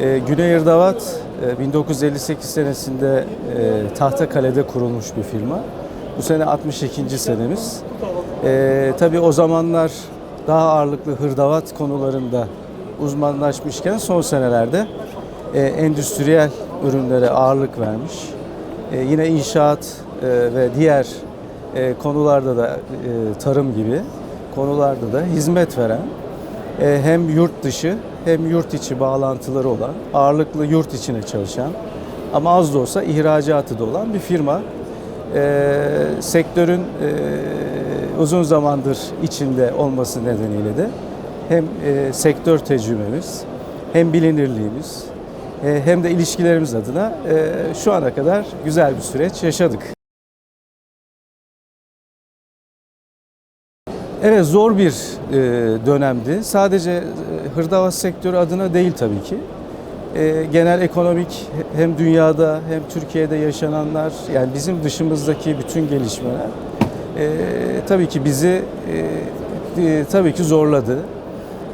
E, Güney Irdavat e, 1958 senesinde e, Tahtakale'de kurulmuş bir firma. Bu sene 62. senemiz. E, tabii o zamanlar daha ağırlıklı hırdavat konularında uzmanlaşmışken son senelerde e, endüstriyel ürünlere ağırlık vermiş. E, yine inşaat e, ve diğer e, konularda da e, tarım gibi konularda da hizmet veren hem yurt dışı hem yurt içi bağlantıları olan, ağırlıklı yurt içine çalışan ama az da olsa ihracatı da olan bir firma. E, sektörün e, uzun zamandır içinde olması nedeniyle de hem e, sektör tecrübemiz hem bilinirliğimiz e, hem de ilişkilerimiz adına e, şu ana kadar güzel bir süreç yaşadık. Evet zor bir e, dönemdi. Sadece e, hırdavat sektörü adına değil tabii ki. E, genel ekonomik hem dünyada hem Türkiye'de yaşananlar yani bizim dışımızdaki bütün gelişmeler e, tabii ki bizi e, e, tabii ki zorladı.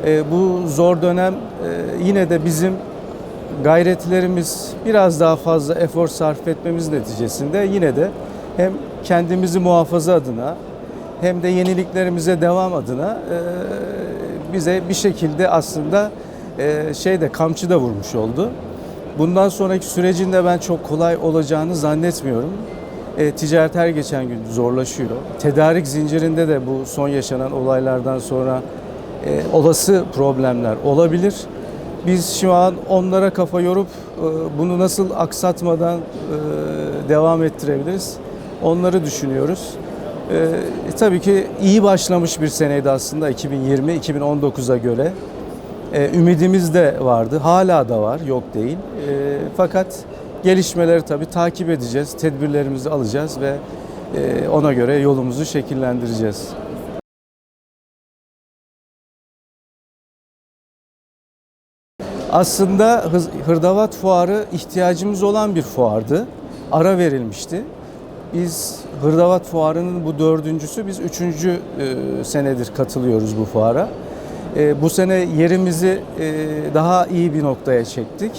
E, bu zor dönem e, yine de bizim gayretlerimiz biraz daha fazla efor sarf etmemiz neticesinde yine de hem kendimizi muhafaza adına hem de yeniliklerimize devam adına e, bize bir şekilde aslında e, şeyde kamçı da vurmuş oldu. Bundan sonraki sürecinde ben çok kolay olacağını zannetmiyorum. E, ticaret her geçen gün zorlaşıyor. Tedarik zincirinde de bu son yaşanan olaylardan sonra e, olası problemler olabilir. Biz şu an onlara kafa yorup e, bunu nasıl aksatmadan e, devam ettirebiliriz? Onları düşünüyoruz. E, tabii ki iyi başlamış bir seneydi aslında 2020 2019'a göre. E, ümidimiz de vardı, hala da var, yok değil. E, fakat gelişmeleri tabii takip edeceğiz, tedbirlerimizi alacağız ve e, ona göre yolumuzu şekillendireceğiz. Aslında Hırdavat Fuarı ihtiyacımız olan bir fuardı. Ara verilmişti. Biz Hırdavat Fuarı'nın bu dördüncüsü, biz üçüncü e, senedir katılıyoruz bu fuara. E, bu sene yerimizi e, daha iyi bir noktaya çektik.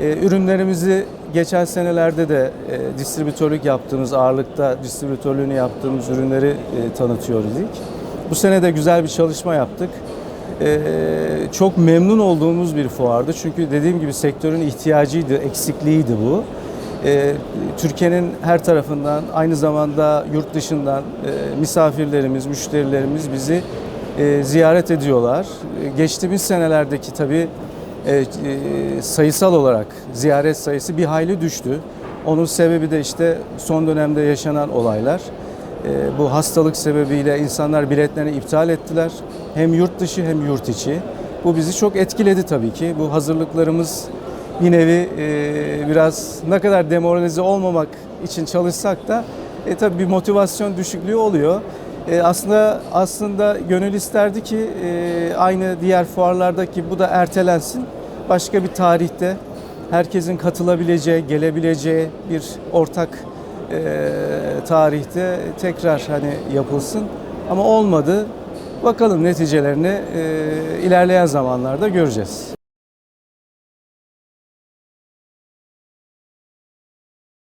E, ürünlerimizi geçen senelerde de e, distribütörlük yaptığımız, ağırlıkta distribütörlüğünü yaptığımız ürünleri e, tanıtıyoruz ilk. Bu sene de güzel bir çalışma yaptık. Ee, çok memnun olduğumuz bir fuardı. Çünkü dediğim gibi sektörün ihtiyacıydı, eksikliğiydi bu. Ee, Türkiye'nin her tarafından aynı zamanda yurt dışından e, misafirlerimiz, müşterilerimiz bizi e, ziyaret ediyorlar. E, Geçtiğimiz senelerdeki tabii e, e, sayısal olarak ziyaret sayısı bir hayli düştü. Onun sebebi de işte son dönemde yaşanan olaylar. Bu hastalık sebebiyle insanlar biletlerini iptal ettiler. Hem yurt dışı hem yurt içi. Bu bizi çok etkiledi tabii ki. Bu hazırlıklarımız bir nevi e, biraz ne kadar demoralize olmamak için çalışsak da e, tabii bir motivasyon düşüklüğü oluyor. E, aslında aslında gönül isterdi ki e, aynı diğer fuarlardaki bu da ertelensin. Başka bir tarihte herkesin katılabileceği, gelebileceği bir ortak e, tarihte tekrar hani yapılsın. Ama olmadı. Bakalım neticelerini e, ilerleyen zamanlarda göreceğiz.